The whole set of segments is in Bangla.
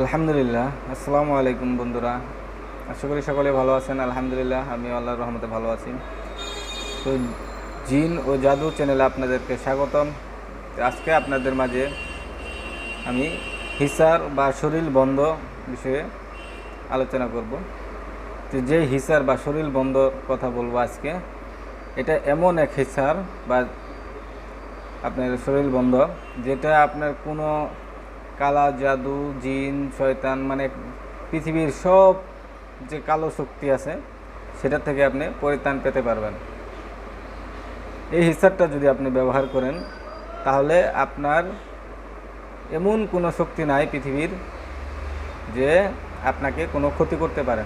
আলহামদুলিল্লাহ। আসসালামু আলাইকুম বন্ধুরা। আশা করি সকলে ভালো আছেন। আলহামদুলিল্লাহ আমি আল্লাহর রহমতে ভালো আছি। তো জিন ও জাদু চ্যানেলে আপনাদেরকে স্বাগতম। আজকে আপনাদের মাঝে আমি হিসার বা শরীর বন্ধ বিষয়ে আলোচনা করব। তো যে হিসার বা শরীর বন্ধ কথা বলব আজকে, এটা এমন এক হিসার বা আপনার শরীর বন্ধ, যেটা আপনার কোনো কালা, জাদু, জিন, শয়তান মানে পৃথিবীর সব যে কালো শক্তি আছে, সেটা থেকে আপনি পরিত্রাণ পেতে পারবেন। এই হিসাবটা যদি আপনি ব্যবহার করেন, তাহলে আপনার এমন কোনো শক্তি নাই পৃথিবীর যে আপনাকে কোনো ক্ষতি করতে পারে।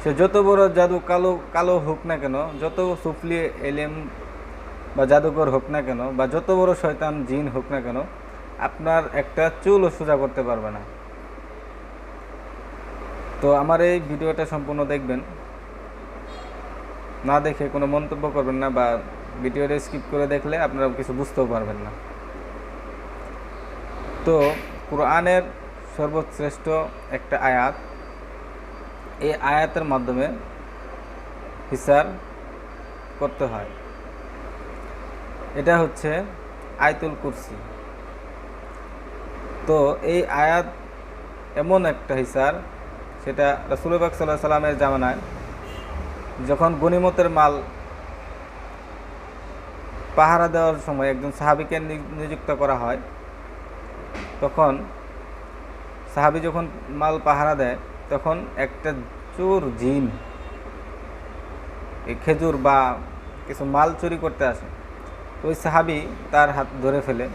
সে যত বড় জাদু কালো কালো হোক না কেন, যত সুফলি এলেম বা জাদুকর হোক না কেন, বা যত বড় শয়তান, জিন হোক না কেন আপনার একটা চুলও সোজা করতে পারবে না। তো আমার এই ভিডিওটা সম্পূর্ণ দেখবেন। না দেখে কোনো মন্তব্য করবেন না বা ভিডিওটা স্কিপ করে দেখলে আপনারা কিছু বুঝতেও পারবেন না। তো কোরআনের সর্বশ্রেষ্ঠ একটা আয়াত। এই আয়াতের মাধ্যমে হিসার করতে হয়। এটা হচ্ছে আয়তুল কুরসি। তো এই আয়াত এমন একটা হিসার সেটা রসুলবাক সাল্লাহ সাল্লামের জামানায় যখন গনিমতের মাল পাহারা দেওয়ার সময় একজন সাহাবিকে নিযুক্ত করা হয়, তখন সাহাবি যখন মাল পাহারা দেয়, তখন একটা চোর জিন, এই খেজুর বা কিছু মাল চুরি করতে আসে। ওই সাহাবি তার হাত ধরে ফেলে।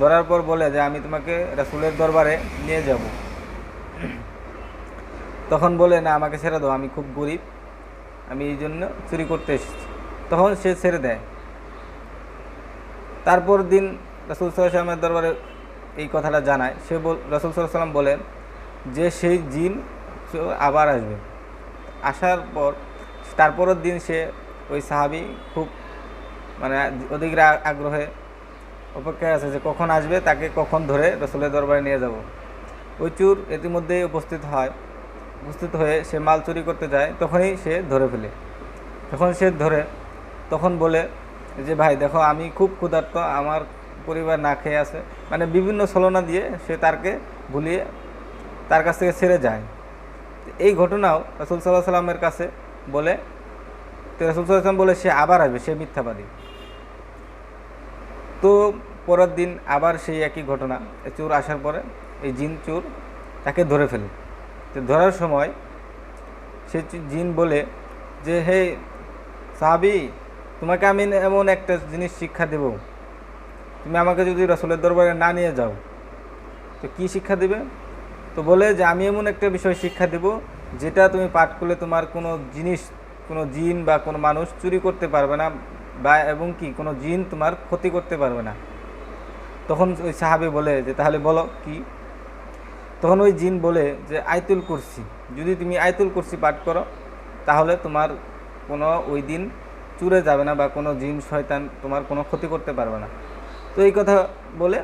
ধরার পর বলে যে আমি তোমাকে রাসুলের দরবারে নিয়ে যাব। তখন বলে, না, আমাকে ছেড়ে দাও, আমি খুব গরিব। আমি এই জন্য চুরি করতে এসেছি। তখন সে ছেড়ে দেয়। তারপর দিন রাসুল সাল্লামের দরবারে এই কথাটা জানায়। সে বল, রাসুল সাল্লাম বলেন যে সেই জিন আবার আসবে। আসার পর, তারপরের দিন সে ওই সাহাবি খুব মানে অধিক আগ্রহে অপেক্ষায় আছে যে কখন আসবে, তাকে কখন ধরে রসুলের দরবারে নিয়ে যাব। ওই চুর ইতিমধ্যেই উপস্থিত হয়। উপস্থিত হয়ে সে মাল চুরি করতে যায়, তখনই সে ধরে ফেলে। যখন সে ধরে, তখন বলে যে, ভাই, দেখো, আমি খুব ক্ষুধার্ত, আমার পরিবার না খেয়ে আছে। মানে বিভিন্ন ছলনা দিয়ে সে তারকে ভুলিয়ে তার কাছ থেকে ছেড়ে যায়। এই ঘটনাও রসুল সাল্লাহ সাল্লামের কাছে বলে, রসুল সাল্লাহ সাল্লাম বলে, সে আবার আসবে, সে মিথ্যাবাদী। তো পরের দিন আবার সেই একই ঘটনা চোর আসার পরে এই জিন চোর তাকে ধরে ফেলে। তো ধরার সময় সে জিন বলে যে, হে সাহাবি, তোমাকে আমি এমন একটা জিনিস শিক্ষা দেব। তুমি আমাকে যদি রসুলের দরবারে না নিয়ে যাও, তো কি শিক্ষা দেবে? তো বলে যে, আমি এমন একটা বিষয় শিক্ষা দেব, যেটা তুমি পাঠ করলে তোমার কোনো জিনিস কোনো জিন বা কোনো মানুষ চুরি করতে পারবে না বা এবং কি, কোনো জিন তোমার ক্ষতি করতে পারবে না। তখন ওই সাহাবি বলে যে, তাহলে বলো কি? তখন ওই জিন বলে যে, আয়তুল কুরসি, যদি তুমি আয়তুল কুরসি পাঠ করো, তাহলে তোমার কোনো ওই দিন চুরে যাবে না বা কোনো জিন, শয়তান তোমার কোনো ক্ষতি করতে পারবে না। তো এই কথা বলে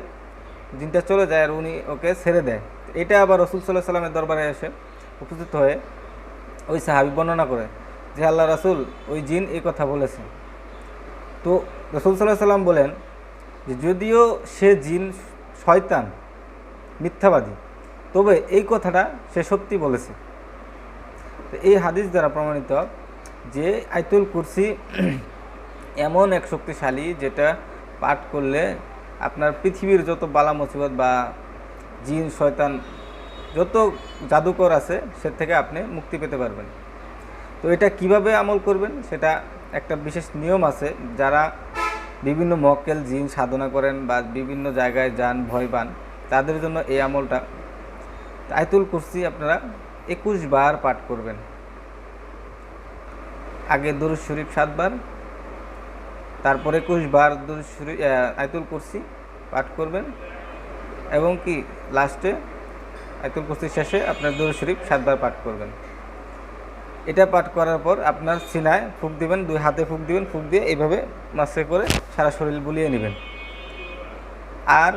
জিনটা চলে যায় আর উনি ওকে ছেড়ে দেয়। এটা আবার রসুল সাল্লাহ সাল্লামের দরবারে এসে উপস্থিত হয়ে ওই সাহাবি বর্ণনা করে। যে আল্লাহ রাসুল ওই জিন এই কথা বলেছে। তো রসুল সাল্লাহ সাল্লাম বলেন যে যদিও সে জিন শয়তান, মিথ্যাবাদী, তবে এই কথাটা সে সত্যি বলেছে। তো এই হাদিস দ্বারা প্রমাণিত যে আইতুল কুরসি এমন এক শক্তিশালী যেটা পাঠ করলে আপনার পৃথিবীর যত বালা মুসিবত বা জিন, শয়তান, যত জাদুকর আছে, সে থেকে আপনি মুক্তি পেতে পারবেন। তো এটা কীভাবে আমল করবেন? সেটা একটা বিশেষ নিয়ম আছে। যারা বিভিন্ন মক্কেল জিন সাধনা করেন বা বিভিন্ন জায়গায় যান, ভয় পান, তাদের জন্য এই আমলটা। আয়তুল কুরসি আপনারা একুশ বার পাঠ করবেন। আগে দুরুজ শরীফ সাতবার তারপর একুশ বার দুরুজ শরীফ আয়তুল কুরসি পাঠ করবেন। এবং কি, লাস্টে আয়তুল কুরসির শেষে আপনার দুরুজ শরীফ সাতবার পাঠ করবেন। এটা পাঠ করার পর আপনার সিনায় ফুক দিবেন, দুই হাতে ফুক দিবেন, ফুক দিয়ে এইভাবে মাসে করে সারা শরীর বুলিয়ে নেবেন। আর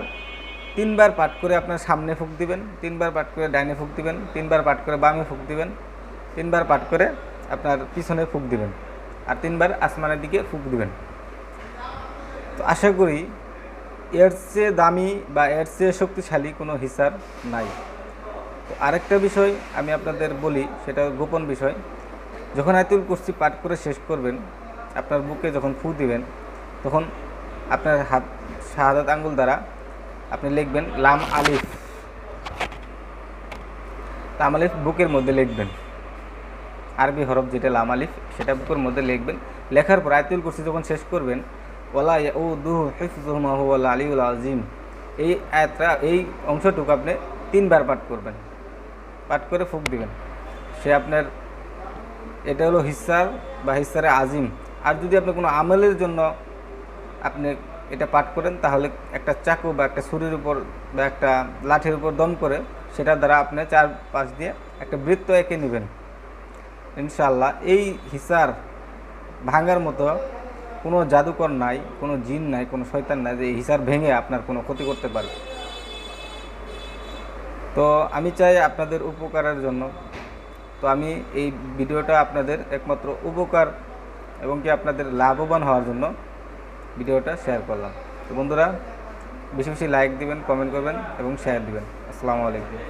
তিনবার পাঠ করে আপনার সামনে ফুক দিবেন, তিনবার পাঠ করে ডাইনে ফুক দিবেন, তিনবার পাঠ করে বামে ফুক দিবেন, তিনবার পাঠ করে আপনার পিছনে ফুক দিবেন, আর তিনবার আসমানের দিকে ফুক দিবেন। তো আশা করি এর চেয়ে দামি বা এর চেয়ে শক্তিশালী কোনো হিসার নাই। তো আরেকটা বিষয় আমি আপনাদের বলি, সেটা গোপন বিষয়। যখন আয়তুল কুরসি পাঠ করে শেষ করবেন, আপনার বুকে যখন ফু দিবেন, তখন আপনার হাত, শাহাদাত আঙ্গুল দ্বারা আপনি লিখবেন, লাম আলিফ। লাম আলিফ বুকের মধ্যে লিখবেন। আরবি হরফ যেটা লাম আলিফ, সেটা বুকের মধ্যে লিখবেন। লেখার পর আয়তুল কুরসি যখন শেষ করবেন ওলা ও দুহু হুয়াল আলিউল আজিম এই আয়াতটা, এই অংশটুকু আপনি তিনবার পাঠ করবেন। পাঠ করে ফুক দিবেন। সে আপনার, এটা হলো হিসার বা হিসারে আজিম। আর যদি আপনি কোনো আমলের জন্য আপনি এটা পাঠ করেন, তাহলে একটা চাকু বা একটা ছুরির উপর বা একটা লাঠির উপর দম করে সেটার দ্বারা আপনি চার পাশ দিয়ে একটা বৃত্ত এঁকে নেবেন। ইনশাল্লাহ এই হিসার ভাঙার মতো কোনো জাদুকর নাই, কোনো জিন নাই, কোনো শয়তান নাই যে এই হিসার ভেঙে আপনার কোনো ক্ষতি করতে পারে তো আমি চাই আপনাদের উপকারের জন্য। তো আমি এই ভিডিওটা আপনাদের একমাত্র উপকার এবং কি আপনাদের লাভবান হওয়ার জন্য ভিডিওটা শেয়ার করলাম। তো বন্ধুরা, বেশি বেশি লাইক দিবেন কমেন্ট করবেন এবং শেয়ার দিবেন। আসসালামু আলাইকুম।